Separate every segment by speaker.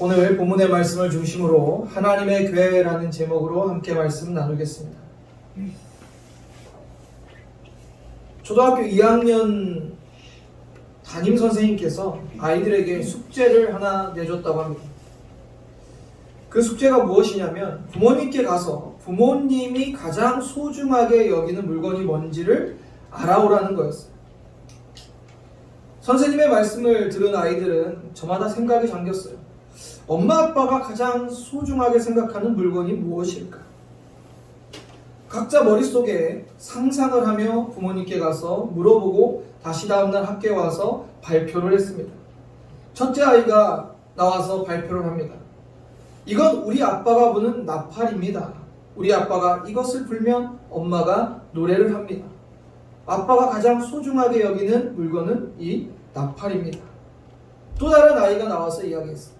Speaker 1: 오늘 본문의 말씀을 중심으로 하나님의 교회라는 제목으로 함께 말씀 나누겠습니다. 초등학교 2학년 담임 선생님께서 아이들에게 숙제를 하나 내줬다고 합니다. 그 숙제가 무엇이냐면 부모님께 가서 부모님이 가장 소중하게 여기는 물건이 뭔지를 알아오라는 거였어요. 선생님의 말씀을 들은 아이들은 저마다 생각이 잠겼어요. 엄마 아빠가 가장 소중하게 생각하는 물건이 무엇일까? 각자 머릿속에 상상을 하며 부모님께 가서 물어보고 다시 다음날 학교에 와서 발표를 했습니다. 첫째 아이가 나와서 발표를 합니다. 이건 우리 아빠가 부는 나팔입니다. 우리 아빠가 이것을 불면 엄마가 노래를 합니다. 아빠가 가장 소중하게 여기는 물건은 이 나팔입니다. 또 다른 아이가 나와서 이야기했어요.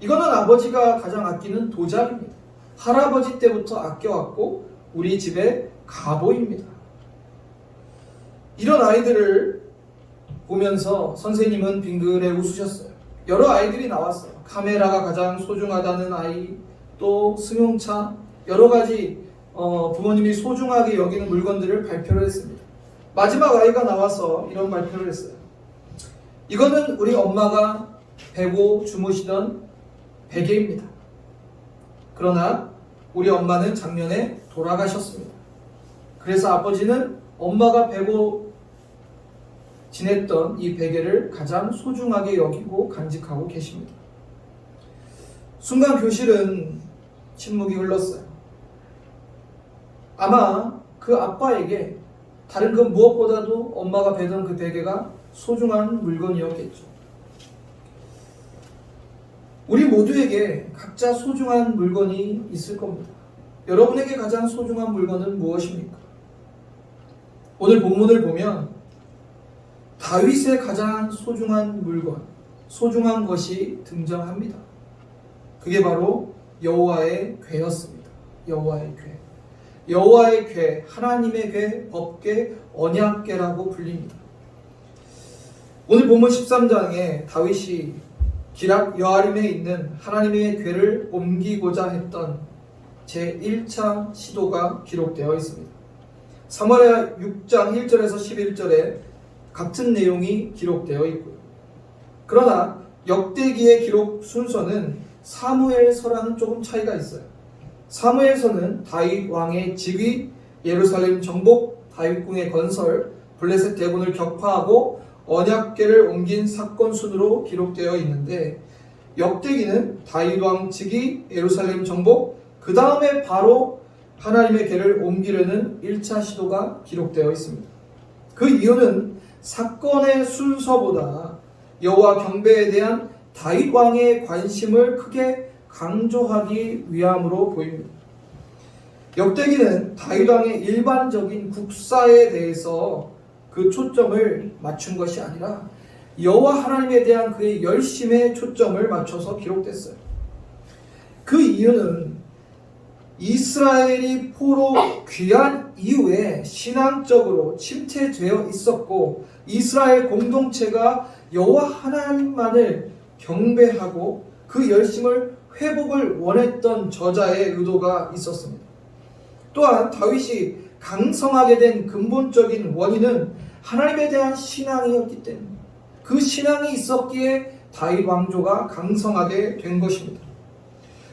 Speaker 1: 이거는 아버지가 가장 아끼는 도자기입니다. 할아버지 때부터 아껴왔고 우리 집의 가보입니다. 이런 아이들을 보면서 선생님은 빙글에 웃으셨어요. 여러 아이들이 나왔어요. 카메라가 가장 소중하다는 아이, 또 승용차, 여러 가지 어, 부모님이 소중하게 여기는 물건들을 발표를 했습니다. 마지막 아이가 나와서 이런 발표를 했어요. 이거는 우리 엄마가 베고 주무시던 베개입니다. 그러나 우리 엄마는 작년에 돌아가셨습니다. 그래서 아버지는 엄마가 베고 지냈던 이 베개를 가장 소중하게 여기고 간직하고 계십니다. 순간 교실은 침묵이 흘렀어요. 아마 그 아빠에게 다른 그 무엇보다도 엄마가 베던 그 베개가 소중한 물건이었겠죠. 우리 모두에게 각자 소중한 물건이 있을 겁니다. 여러분에게 가장 소중한 물건은 무엇입니까? 오늘 본문을 보면 다윗의 가장 소중한 물건, 소중한 것이 등장합니다. 그게 바로 여호와의 괴였습니다. 여호와의 괴. 여호와의 괴, 하나님의 괴, 법궤, 언약궤라고 불립니다. 오늘 본문 13장에 다윗이 기락 여아림에 있는 하나님의 괴를 옮기고자 했던 제 1차 시도가 기록되어 있습니다. 사마리아 6장 1절에서 11절에 같은 내용이 기록되어 있고요. 그러나 역대기의 기록 순서는 사무엘서랑은 조금 차이가 있어요. 사무엘서는 다윗 왕의 즉위, 예루살렘 정복, 다윗궁의 건설, 블레셋 대군을 격파하고 언약궤를 옮긴 사건 순으로 기록되어 있는데 역대기는 다윗 왕 즉위, 예루살렘 정복, 그 다음에 바로 하나님의 궤를 옮기려는 1차 시도가 기록되어 있습니다. 그 이유는 사건의 순서보다 여호와 경배에 대한 다윗 왕의 관심을 크게 강조하기 위함으로 보입니다. 역대기는 다윗 왕의 일반적인 국사에 대해서 그 초점을 맞춘 것이 아니라 여호와 하나님에 대한 그의 열심에 초점을 맞춰서 기록됐어요. 그 이유는 이스라엘이 포로 귀한 이후에 신앙적으로 침체되어 있었고 이스라엘 공동체가 여호와 하나님만을 경배하고 그 열심을 회복을 원했던 저자의 의도가 있었습니다. 또한 다윗이 강성하게 된 근본적인 원인은 하나님에 대한 신앙이었기 때문에 그 신앙이 있었기에 다윗 왕조가 강성하게 된 것입니다.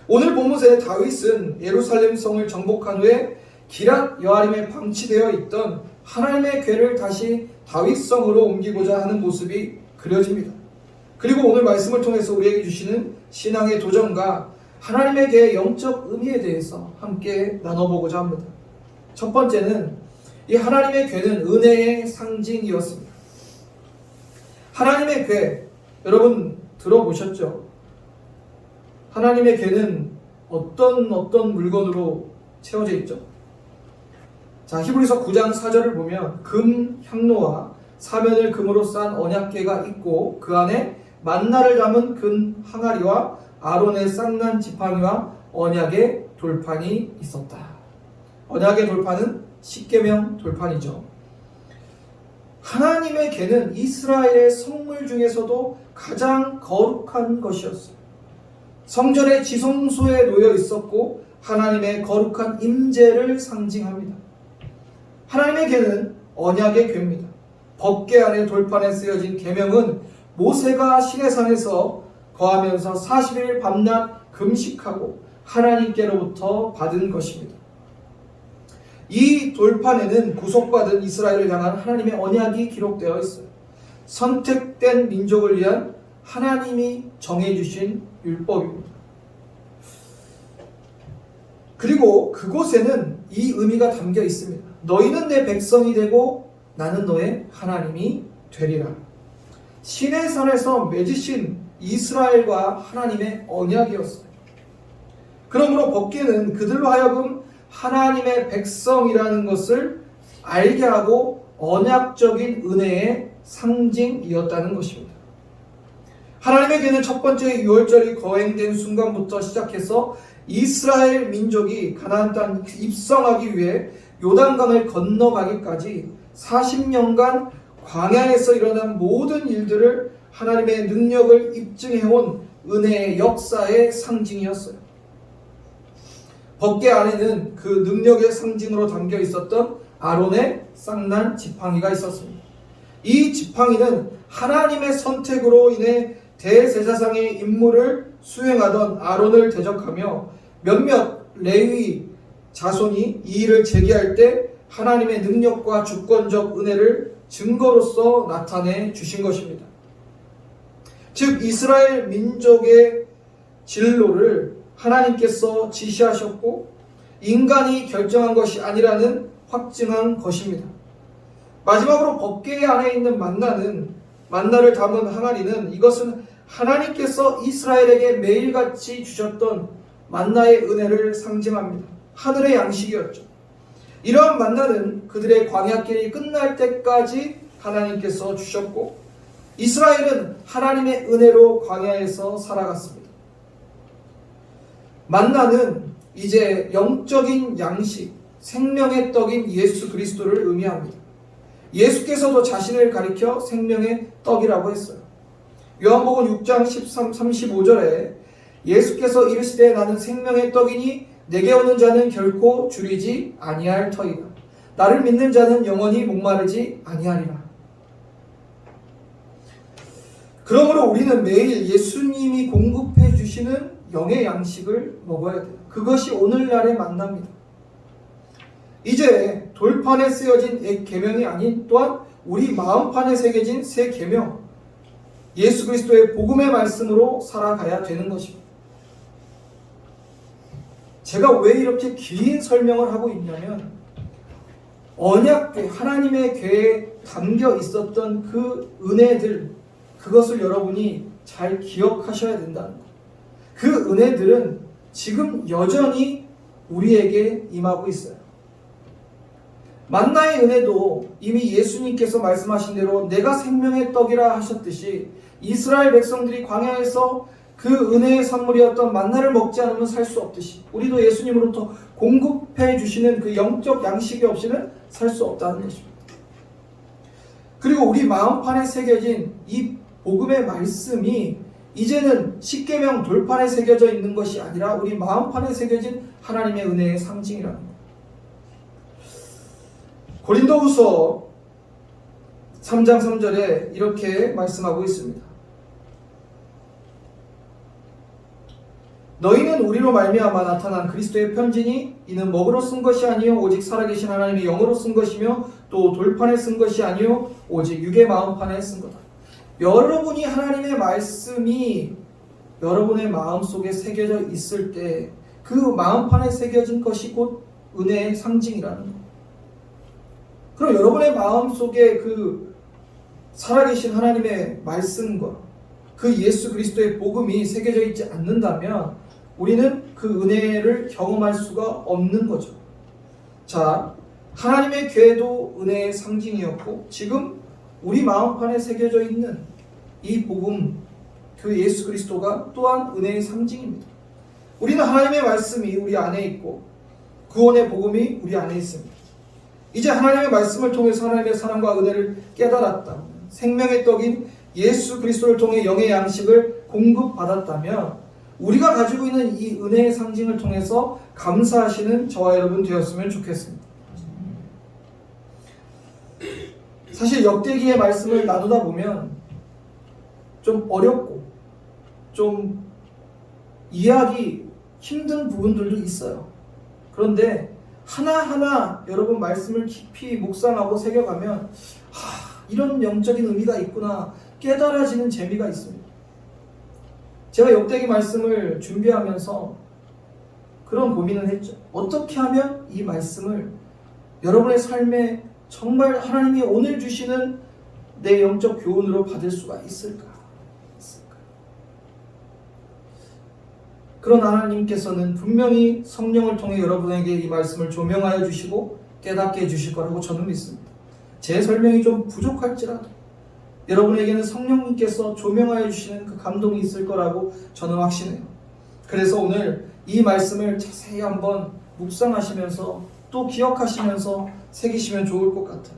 Speaker 1: 오늘 본문에 다윗은 예루살렘 성을 정복한 후에 기랏 여아림에 방치되어 있던 하나님의 궤를 다시 다윗 성으로 옮기고자 하는 모습이 그려집니다. 그리고 오늘 말씀을 통해서 우리에게 주시는 신앙의 도전과 하나님의 궤의 영적 의미에 대해서 함께 나눠보고자 합니다. 첫 번째는 이 하나님의 궤는 은혜의 상징이었습니다. 하나님의 궤, 여러분 들어보셨죠? 하나님의 궤는 어떤 어떤 물건으로 채워져 있죠? 자, 히브리서 9장 4절을 보면 금 향로와 사면을 금으로 싼 언약궤가 있고 그 안에 만나를 담은 금 항아리와 아론의 쌍난 지팡이와 언약의 돌판이 있었다. 언약의 돌판은 십계명 돌판이죠. 하나님의 궤는 이스라엘의 성물 중에서도 가장 거룩한 것이었어요. 성전의 지성소에 놓여 있었고 하나님의 거룩한 임재를 상징합니다. 하나님의 개는 언약의 괴입니다. 법계 안에 돌판에 쓰여진 계명은 모세가 시내산에서 거하면서 40일 밤낮 금식하고 하나님께로부터 받은 것입니다. 이 돌판에는 구속받은 이스라엘을 향한 하나님의 언약이 기록되어 있어요. 선택된 민족을 위한 하나님이 정해주신 율법입니다. 그리고 그곳에는 이 의미가 담겨 있습니다. 너희는 내 백성이 되고 나는 너의 하나님이 되리라. 신의 산에서 맺으신 이스라엘과 하나님의 언약이었어요. 그러므로 법계는 그들로 하여금 하나님의 백성이라는 것을 알게 하고 언약적인 은혜의 상징이었다는 것입니다. 하나님에게는 첫 번째 유월절이 거행된 순간부터 시작해서 이스라엘 민족이 가나안 땅 입성하기 위해 요단강을 건너가기까지 40년간 광야에서 일어난 모든 일들을 하나님의 능력을 입증해온 은혜의 역사의 상징이었어요. 법계 안에는 그 능력의 상징으로 담겨 있었던 아론의 쌍난 지팡이가 있었습니다. 이 지팡이는 하나님의 선택으로 인해 대제사장의 임무를 수행하던 아론을 대적하며 몇몇 레위 자손이 이 일을 제기할 때 하나님의 능력과 주권적 은혜를 증거로서 나타내 주신 것입니다. 즉 이스라엘 민족의 진로를 하나님께서 지시하셨고 인간이 결정한 것이 아니라는 확증한 것입니다. 마지막으로 법궤 안에 있는 만나는 만나를 담은 항아리는 이것은 하나님께서 이스라엘에게 매일같이 주셨던 만나의 은혜를 상징합니다. 하늘의 양식이었죠. 이러한 만나는 그들의 광야길이 끝날 때까지 하나님께서 주셨고 이스라엘은 하나님의 은혜로 광야에서 살아갔습니다. 만나는 이제 영적인 양식, 생명의 떡인 예수 그리스도를 의미합니다. 예수께서도 자신을 가리켜 생명의 떡이라고 했어요. 요한복음 6장 13, 35절에 예수께서 이르시되 나는 생명의 떡이니 내게 오는 자는 결코 줄이지 아니할 터이다. 나를 믿는 자는 영원히 목마르지 아니하리라. 그러므로 우리는 매일 예수님이 공급해 주시는 영의 양식을 먹어야 돼요. 그것이 오늘날의 만납니다. 이제 돌판에 쓰여진 옛 계명이 아닌 또한 우리 마음판에 새겨진 새 계명 예수 그리스도의 복음의 말씀으로 살아가야 되는 것입니다. 제가 왜 이렇게 긴 설명을 하고 있냐면 언약궤 하나님의 궤에 담겨 있었던 그 은혜들 그것을 여러분이 잘 기억하셔야 된다는 것. 그 은혜들은 지금 여전히 우리에게 임하고 있어요. 만나의 은혜도 이미 예수님께서 말씀하신 대로 내가 생명의 떡이라 하셨듯이 이스라엘 백성들이 광야에서 그 은혜의 선물이었던 만나를 먹지 않으면 살 수 없듯이 우리도 예수님으로부터 공급해 주시는 그 영적 양식이 없이는 살 수 없다는 것입니다. 그리고 우리 마음판에 새겨진 이 복음의 말씀이 이제는 십계명 돌판에 새겨져 있는 것이 아니라 우리 마음판에 새겨진 하나님의 은혜의 상징이라는 것. 고린도후서 3장 3절에 이렇게 말씀하고 있습니다. 너희는 우리로 말미암아 나타난 그리스도의 편지니 이는 먹으로 쓴 것이 아니요 오직 살아계신 하나님의 영으로 쓴 것이며 또 돌판에 쓴 것이 아니요 오직 육의 마음판에 쓴 거다. 여러분이 하나님의 말씀이 여러분의 마음 속에 새겨져 있을 때 그 마음판에 새겨진 것이 곧 은혜의 상징이라는 것. 그럼 여러분의 마음 속에 그 살아계신 하나님의 말씀과 그 예수 그리스도의 복음이 새겨져 있지 않는다면 우리는 그 은혜를 경험할 수가 없는 거죠. 자, 하나님의 궤도 은혜의 상징이었고 지금 우리 마음판에 새겨져 있는 이 복음 그 예수 그리스도가 또한 은혜의 상징입니다. 우리는 하나님의 말씀이 우리 안에 있고 구원의 복음이 우리 안에 있습니다. 이제 하나님의 말씀을 통해서 하나님의 사랑과 은혜를 깨달았다. 생명의 떡인 예수 그리스도를 통해 영의 양식을 공급받았다면 우리가 가지고 있는 이 은혜의 상징을 통해서 감사하시는 저와 여러분 되었으면 좋겠습니다. 사실 역대기의 말씀을 나누다 보면 좀 어렵고 좀 이해하기 힘든 부분들도 있어요. 그런데 하나하나 여러분 말씀을 깊이 묵상하고 새겨가면 하, 이런 영적인 의미가 있구나 깨달아지는 재미가 있습니다. 제가 역대기 말씀을 준비하면서 그런 고민을 했죠. 어떻게 하면 이 말씀을 여러분의 삶에 정말 하나님이 오늘 주시는 내 영적 교훈으로 받을 수가 있을까? 있을까? 그런 하나님께서는 분명히 성령을 통해 여러분에게 이 말씀을 조명하여 주시고 깨닫게 해주실 거라고 저는 믿습니다. 제 설명이 좀 부족할지라도 여러분에게는 성령님께서 조명하여 주시는 그 감동이 있을 거라고 저는 확신해요. 그래서 오늘 이 말씀을 자세히 한번 묵상하시면서 또 기억하시면서 새기시면 좋을 것 같아요.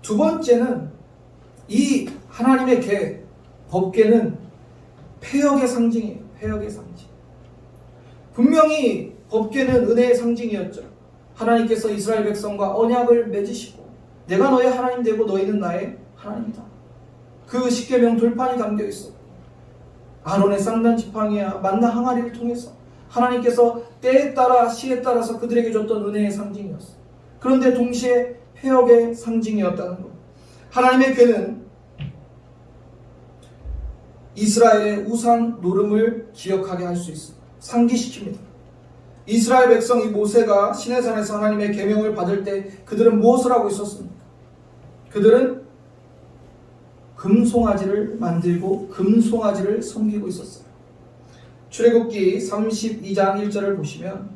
Speaker 1: 두 번째는 이 하나님의 계, 법계는 폐역의 상징이에요. 폐역의 상징. 분명히 법계는 은혜의 상징이었죠. 하나님께서 이스라엘 백성과 언약을 맺으시고 내가 너의 하나님 되고 너희는 나의 하나님이다. 그 십계명 돌판이 담겨 있어. 아론의 쌍난 지팡이야 만나 항아리를 통해서 하나님께서 때에 따라 시에 따라서 그들에게 줬던 은혜의 상징이었어. 그런데 동시에 폐역의 상징이었다는 것. 하나님의 괴는 이스라엘의 우상 노름을 기억하게 할 수 있습니다. 상기시킵니다. 이스라엘 백성이 모세가 시내산에서 하나님의 계명을 받을 때 그들은 무엇을 하고 있었습니까? 그들은 금송아지를 만들고 금송아지를 섬기고 있었어요. 출애굽기 32장 1절을 보시면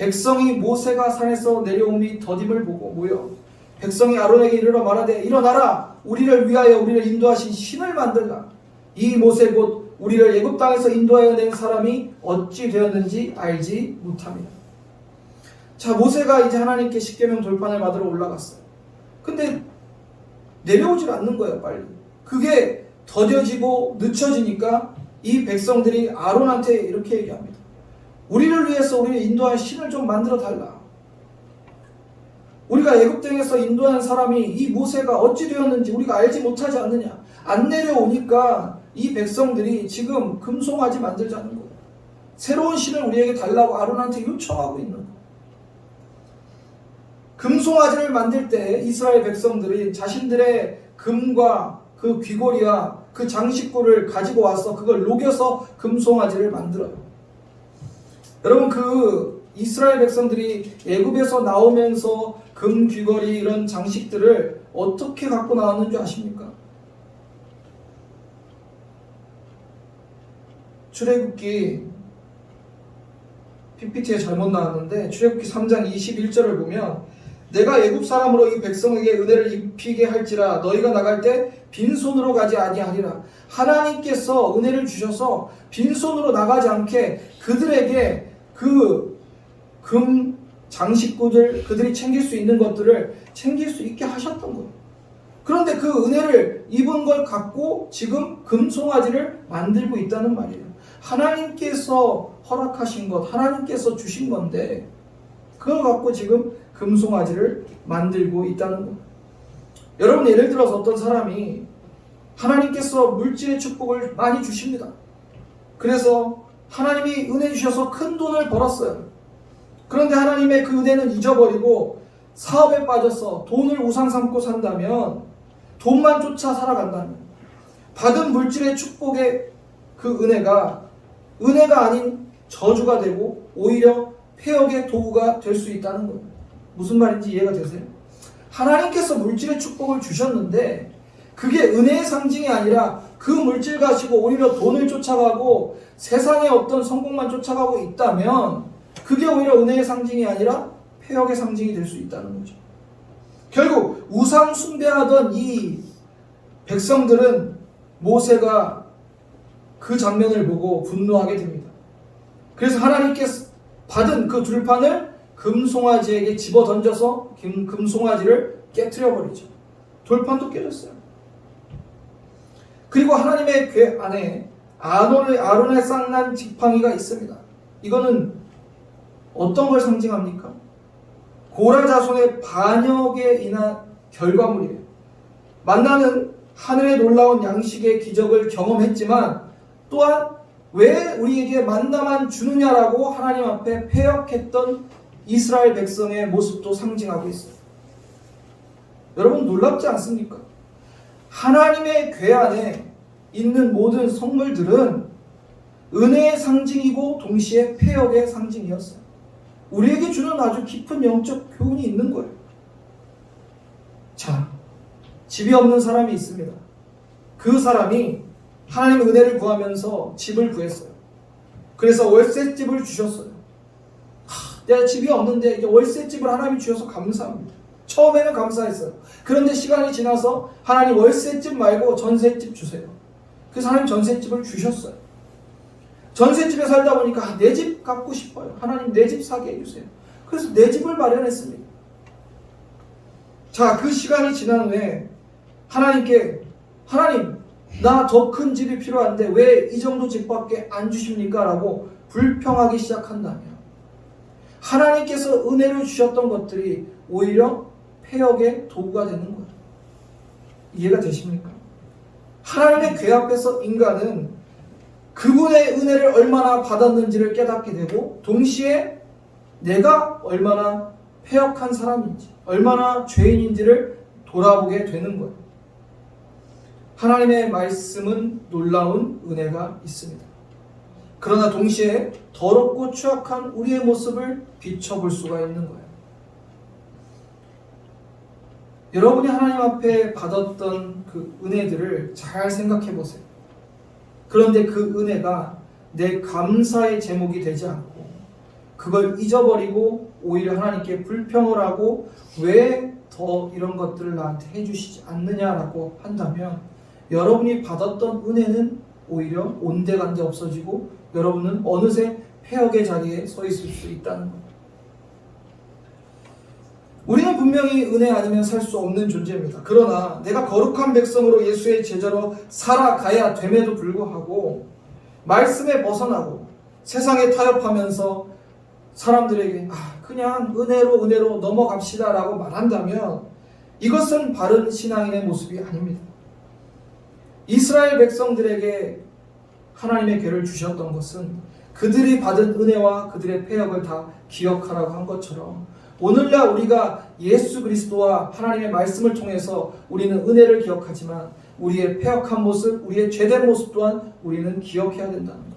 Speaker 1: 백성이 모세가 산에서 내려옴이 더딤을 보고 모여 백성이 아론에게 이르러 말하되 일어나라 우리를 위하여 우리를 인도하신 신을 만들라 이 모세 곧 우리를 애굽 땅에서 인도하여 낸 사람이 어찌 되었는지 알지 못합니다. 자 모세가 이제 하나님께 십계명 돌판을 받으러 올라갔어요. 근데 내려오질 않는 거예요 빨리. 그게 더뎌지고 늦춰지니까 이 백성들이 아론한테 이렇게 얘기합니다. 우리를 위해서 우리를 인도할 신을 좀 만들어 달라. 우리가 애굽 땅에서 인도한 사람이 이 모세가 어찌 되었는지 우리가 알지 못하지 않느냐. 안 내려오니까 이 백성들이 지금 금송아지 만들자는 거예요. 새로운 신을 우리에게 달라고 아론한테 요청하고 있는 거예요. 금송아지를 만들 때 이스라엘 백성들이 자신들의 금과 그 귀걸이와 그 장식구를 가지고 와서 그걸 녹여서 금송아지를 만들어요. 여러분 그 이스라엘 백성들이 애굽에서 나오면서 금 귀걸이 이런 장식들을 어떻게 갖고 나왔는지 아십니까? 출애굽기 PPT에 잘못 나왔는데 출애굽기 3장 21절을 보면 내가 애굽 사람으로 이 백성에게 은혜를 입히게 할지라 너희가 나갈 때 빈손으로 가지 아니하리라 하나님께서 은혜를 주셔서 빈손으로 나가지 않게 그들에게 그 금 장식구들 그들이 챙길 수 있는 것들을 챙길 수 있게 하셨던 거예요. 그런데 그 은혜를 입은 걸 갖고 지금 금송아지를 만들고 있다는 말이에요. 하나님께서 허락하신 것, 하나님께서 주신 건데 그걸 갖고 지금 금송아지를 만들고 있다는 것. 여러분 예를 들어서 어떤 사람이 하나님께서 물질의 축복을 많이 주십니다. 그래서 하나님이 은혜 주셔서 큰 돈을 벌었어요. 그런데 하나님의 그 은혜는 잊어버리고 사업에 빠져서 돈을 우상 삼고 산다면 돈만 쫓아 살아간다면 받은 물질의 축복의 그 은혜가 은혜가 아닌 저주가 되고 오히려 폐역의 도구가 될 수 있다는 거예요. 무슨 말인지 이해가 되세요? 하나님께서 물질의 축복을 주셨는데 그게 은혜의 상징이 아니라 그 물질 가지고 오히려 돈을 쫓아가고 세상의 어떤 성공만 쫓아가고 있다면 그게 오히려 은혜의 상징이 아니라 폐역의 상징이 될 수 있다는 거죠. 결국 우상 숭배하던 이 백성들은 모세가 그 장면을 보고 분노하게 됩니다. 그래서 하나님께서 받은 그 둘판을 금송아지에게 집어 던져서 금, 금송아지를 깨뜨려 버리죠. 돌판도 깨졌어요. 그리고 하나님의 궤 안에 아론의, 아론의 쌍난 지팡이가 있습니다. 이거는 어떤 걸 상징합니까? 고라 자손의 반역에 인한 결과물이에요. 만나는 하늘의 놀라운 양식의 기적을 경험했지만 또한 왜 우리에게 만나만 주느냐라고 하나님 앞에 패역했던 이스라엘 백성의 모습도 상징하고 있어요. 여러분 놀랍지 않습니까? 하나님의 궤 안에 있는 모든 선물들은 은혜의 상징이고 동시에 폐역의 상징이었어요. 우리에게 주는 아주 깊은 영적 교훈이 있는 거예요. 자, 집이 없는 사람이 있습니다. 그 사람이 하나님의 은혜를 구하면서 집을 구했어요. 그래서 월세집을 주셨어요. 하, 내가 집이 없는데 월세집을 하나님이 주셔서 감사합니다. 처음에는 감사했어요. 그런데 시간이 지나서 하나님 월세집 말고 전세집 주세요. 그래서 하나님 전세집을 주셨어요. 전세집에 살다 보니까 내 집 갖고 싶어요. 하나님 내 집 사게 해주세요. 그래서 내 집을 마련했습니다. 자, 그 시간이 지난 후에 하나님께 하나님 나 더 큰 집이 필요한데 왜 이 정도 집밖에 안 주십니까? 라고 불평하기 시작한다면 하나님께서 은혜를 주셨던 것들이 오히려 폐역의 도구가 되는 거예요. 이해가 되십니까? 하나님의 궤 앞에서 인간은 그분의 은혜를 얼마나 받았는지를 깨닫게 되고 동시에 내가 얼마나 폐역한 사람인지 얼마나 죄인인지를 돌아보게 되는 거예요. 하나님의 말씀은 놀라운 은혜가 있습니다. 그러나 동시에 더럽고 추악한 우리의 모습을 비춰볼 수가 있는 거예요. 여러분이 하나님 앞에 받았던 그 은혜들을 잘 생각해 보세요. 그런데 그 은혜가 내 감사의 제목이 되지 않고 그걸 잊어버리고 오히려 하나님께 불평을 하고 왜 더 이런 것들을 나한테 해주시지 않느냐라고 한다면 여러분이 받았던 은혜는 오히려 온데간데 없어지고 여러분은 어느새 폐역의 자리에 서 있을 수 있다는 겁니다. 우리는 분명히 은혜 아니면 살 수 없는 존재입니다. 그러나 내가 거룩한 백성으로 예수의 제자로 살아가야 됨에도 불구하고 말씀에 벗어나고 세상에 타협하면서 사람들에게 아, 그냥 은혜로 은혜로 넘어갑시다라고 말한다면 이것은 바른 신앙인의 모습이 아닙니다. 이스라엘 백성들에게 하나님의 괴를 주셨던 것은 그들이 받은 은혜와 그들의 폐역을 다 기억하라고 한 것처럼 오늘날 우리가 예수 그리스도와 하나님의 말씀을 통해서 우리는 은혜를 기억하지만 우리의 폐역한 모습, 우리의 죄된 모습 또한 우리는 기억해야 된다는 것.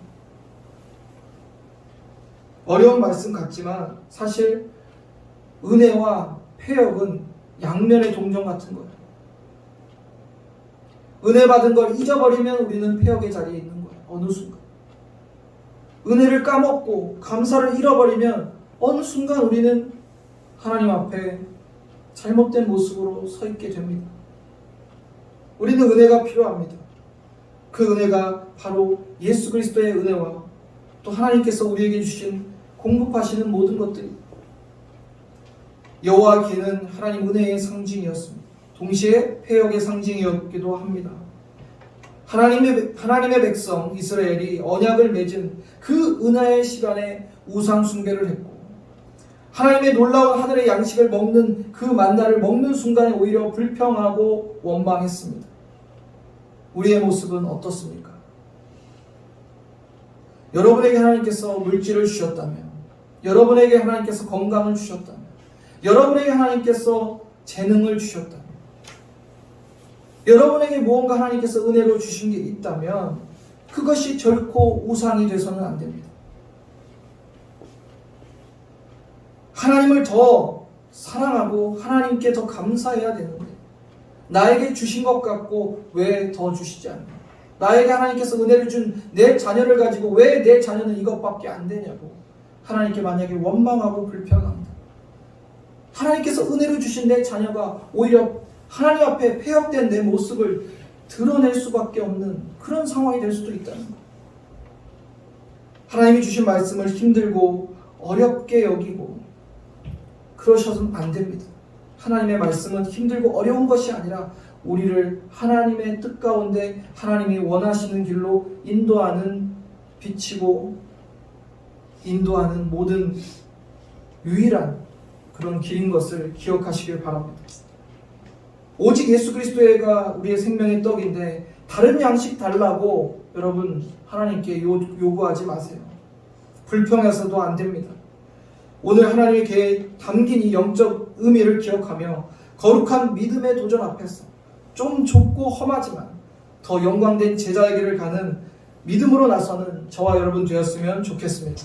Speaker 1: 어려운 말씀 같지만 사실 은혜와 폐역은 양면의 동정 같은 거예요. 은혜 받은 걸 잊어버리면 우리는 폐역의 자리에 있는 거예요. 어느 순간. 은혜를 까먹고 감사를 잃어버리면 어느 순간 우리는 하나님 앞에 잘못된 모습으로 서 있게 됩니다. 우리는 은혜가 필요합니다. 그 은혜가 바로 예수 그리스도의 은혜와 또 하나님께서 우리에게 주신 공급하시는 모든 것들이 여호와 기는 하나님 은혜의 상징이었습니다. 동시에 폐역의 상징이었기도 합니다. 하나님의 하나님의 백성 이스라엘이 언약을 맺은 그 은혜의 시간에 우상 숭배를 했고 하나님의 놀라운 하늘의 양식을 먹는 그 만나를 먹는 순간에 오히려 불평하고 원망했습니다. 우리의 모습은 어떻습니까? 여러분에게 하나님께서 물질을 주셨다면, 여러분에게 하나님께서 건강을 주셨다면, 여러분에게 하나님께서 재능을 주셨다면, 여러분에게 무언가 하나님께서 은혜로 주신 게 있다면, 그것이 결코 우상이 돼서는 안 됩니다. 하나님을 더 사랑하고 하나님께 더 감사해야 되는데 나에게 주신 것 같고 왜 더 주시지 않나? 나에게 하나님께서 은혜를 준 내 자녀를 가지고 왜 내 자녀는 이것밖에 안 되냐고 하나님께 만약에 원망하고 불평합니다. 하나님께서 은혜를 주신 내 자녀가 오히려 하나님 앞에 폐역된 내 모습을 드러낼 수밖에 없는 그런 상황이 될 수도 있다는 것. 하나님이 주신 말씀을 힘들고 어렵게 여기고 그러셔서는 안 됩니다. 하나님의 말씀은 힘들고 어려운 것이 아니라 우리를 하나님의 뜻 가운데 하나님이 원하시는 길로 인도하는 빛이고 인도하는 모든 유일한 그런 길인 것을 기억하시길 바랍니다. 오직 예수 그리스도가 우리의 생명의 떡인데 다른 양식 달라고 여러분 하나님께 요, 요구하지 마세요. 불평해서도 안 됩니다. 오늘 하나님의 계에 담긴 이 영적 의미를 기억하며 거룩한 믿음의 도전 앞에서 좀 좁고 험하지만 더 영광된 제자의 길을 가는 믿음으로 나서는 저와 여러분 되었으면 좋겠습니다.